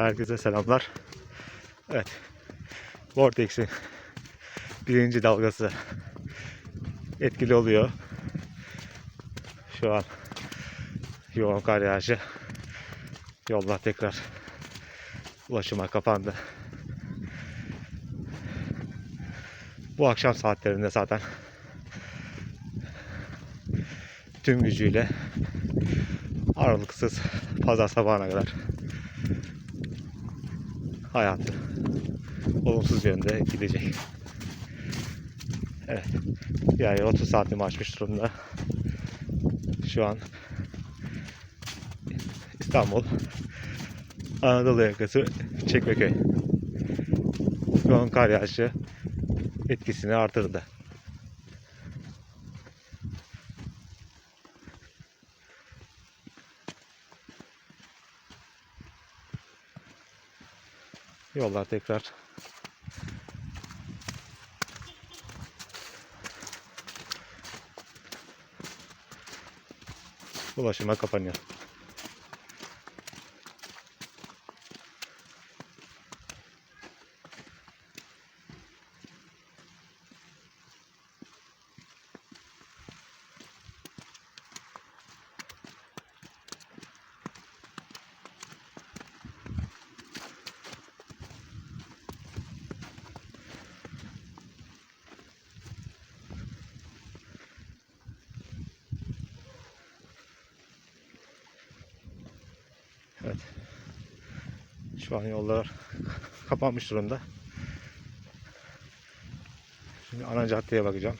Herkese selamlar. Evet. Vortex'in birinci dalgası etkili oluyor. Şu an yoğun kar yağışı. Yollar tekrar ulaşıma kapandı. Bu akşam saatlerinde zaten tüm gücüyle aralıksız pazar sabahına kadar hayatı olumsuz yönde gidecek. Evet. Yani 30 saatimi aşmış durumda. Şu an İstanbul Anadolu yakası Çekmeköy. Yoğun kar yağışı etkisini artırdı. Yollar tekrar ulaşıma kapanıyor. Evet. Şu an yollar kapanmış durumda. Şimdi ana caddeye bakacağım.